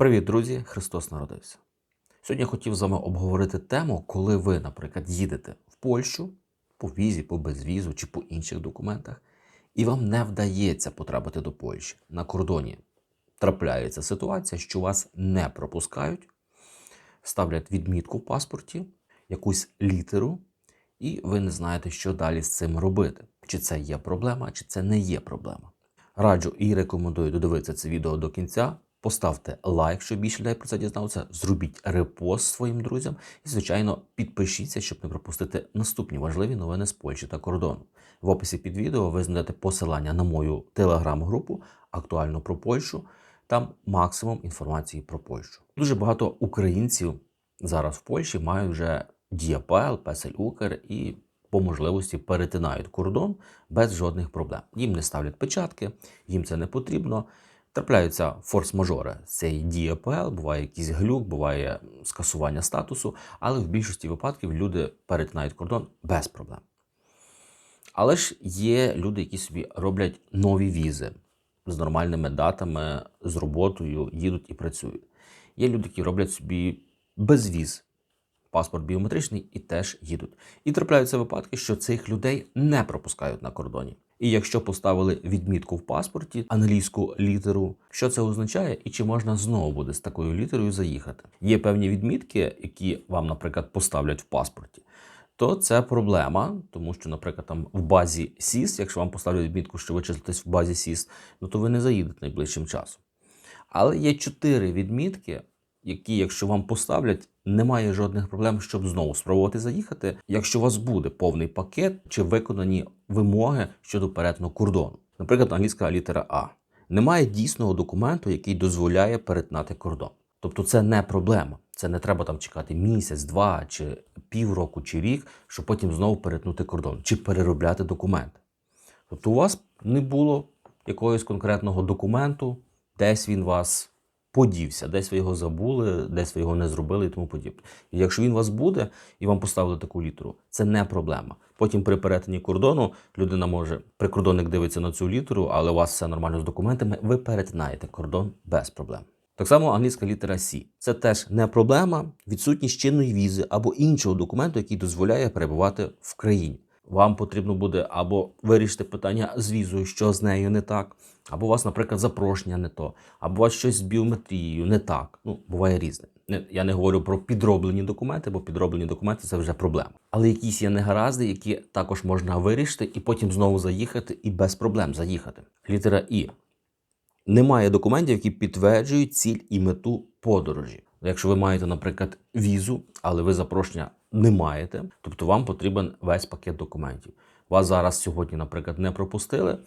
Привіт, друзі! Христос народився. Сьогодні я хотів з вами обговорити тему, коли ви, наприклад, їдете в Польщу по візі, по безвізу чи по інших документах, і вам не вдається потрапити до Польщі. На кордоні трапляється ситуація, що вас не пропускають, ставлять відмітку в паспорті, якусь літеру, і ви не знаєте, що далі з цим робити. Чи це є проблема, чи це не є проблема. Раджу і рекомендую додивитися це відео до кінця. Поставте лайк, щоб більше людей про це дізнався. Зробіть репост своїм друзям. І, звичайно, підпишіться, щоб не пропустити наступні важливі новини з Польщі та кордону. В описі під відео ви знайдете посилання на мою телеграм-групу актуально про Польщу. Там максимум інформації про Польщу. Дуже багато українців зараз в Польщі мають вже Діапел, Песель Укр і по можливості перетинають кордон без жодних проблем. Їм не ставлять печатки, їм це не потрібно. Трапляються форс-мажори. Це і дія ПЛ, буває якийсь глюк, буває скасування статусу, але в більшості випадків люди перетинають кордон без проблем. Але ж є люди, які собі роблять нові візи з нормальними датами, з роботою, їдуть і працюють. Є люди, які роблять собі безвіз, паспорт біометричний і теж їдуть. І трапляються випадки, що цих людей не пропускають на кордоні. І якщо поставили відмітку в паспорті, англійську літеру, що це означає, і чи можна знову буде з такою літерою заїхати? Є певні відмітки, які вам, наприклад, поставлять в паспорті. То це проблема, тому що, наприклад, там в базі СІС, якщо вам поставлять відмітку, що ви числитесь в базі СІС, ну то ви не заїдете найближчим часом. Але є чотири відмітки, які, якщо вам поставлять, немає жодних проблем, щоб знову спробувати заїхати, якщо у вас буде повний пакет чи виконані вимоги щодо перетину кордону. Наприклад, англійська літера А. Немає дійсного документу, який дозволяє перетинати кордон. Тобто це не проблема. Це не треба там чекати місяць, два чи півроку чи рік, щоб потім знову перетнути кордон чи переробляти документи. Тобто у вас не було якогось конкретного документу, десь він вас подівся, десь ви його забули, десь ви його не зробили і тому подібне. І якщо він у вас буде і вам поставили таку літеру, це не проблема. Потім при перетині кордону людина може, прикордонник дивиться на цю літеру, але у вас все нормально з документами, ви перетинаєте кордон без проблем. Так само англійська літера С. Це теж не проблема, відсутність чинної візи або іншого документу, який дозволяє перебувати в країні. Вам потрібно буде або вирішити питання з візою, що з нею не так, або у вас, наприклад, запрошення не то, або у вас щось з біометрією не так. Ну, буває різне. Я не говорю про підроблені документи, бо підроблені документи це вже проблема. Але якісь є негаразди, які також можна вирішити і потім знову заїхати і без проблем заїхати. Літера І. Немає документів, які підтверджують ціль і мету подорожі. Якщо ви маєте, наприклад, візу, але ви запрошення не маєте, тобто вам потрібен весь пакет документів. Вас зараз сьогодні, наприклад, не пропустили.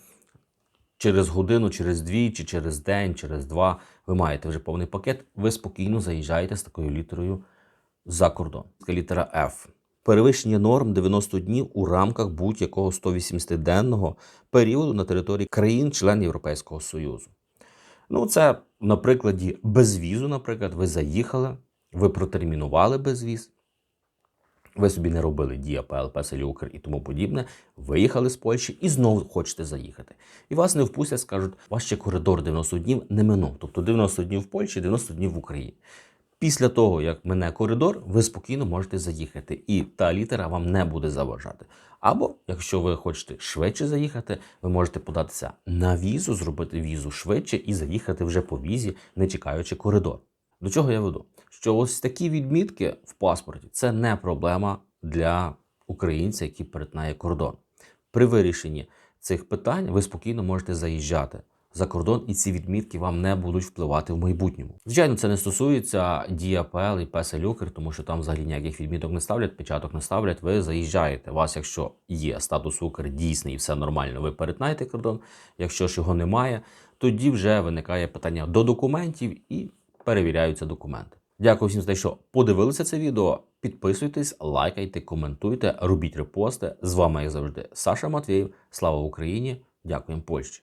Через годину, через дві, чи через день, через два ви маєте вже повний пакет. Ви спокійно заїжджаєте з такою літерою за кордон. Така літера F. Перевищення норм 90 днів у рамках будь-якого 180-денного періоду на території країн-членів Європейського Союзу. Ну, це на прикладі безвізу, наприклад, ви заїхали, ви протермінували безвіз, ви собі не робили Дія, ПЛП, Укр і тому подібне, виїхали з Польщі і знову хочете заїхати. І вас не впустять, скажуть, вас ще коридор 90 днів не минув. Тобто 90 днів в Польщі, 90 днів в Україні. Після того, як мине коридор, ви спокійно можете заїхати, і та літера вам не буде заважати. Або, якщо ви хочете швидше заїхати, ви можете податися на візу, зробити візу швидше і заїхати вже по візі, не чекаючи коридор. До чого я веду? Що ось такі відмітки в паспорті це не проблема для українця, який перетинає кордон. При вирішенні цих питань ви спокійно можете заїжджати за кордон, і ці відмітки вам не будуть впливати в майбутньому. Звичайно, це не стосується Дія ПЛ і Песель Укр, тому що там взагалі ніяких відміток не ставлять, печаток не ставлять. Ви заїжджаєте. Вас, якщо є статус Укр дійсний і все нормально, ви перетинаєте кордон. Якщо ж його немає, тоді вже виникає питання до документів і перевіряються документи. Дякую всім за те, що подивилися це відео. Підписуйтесь, лайкайте, коментуйте, робіть репости. З вами, як завжди, Саша Матвєєв. Слава Україні! Дякуємо Польщі!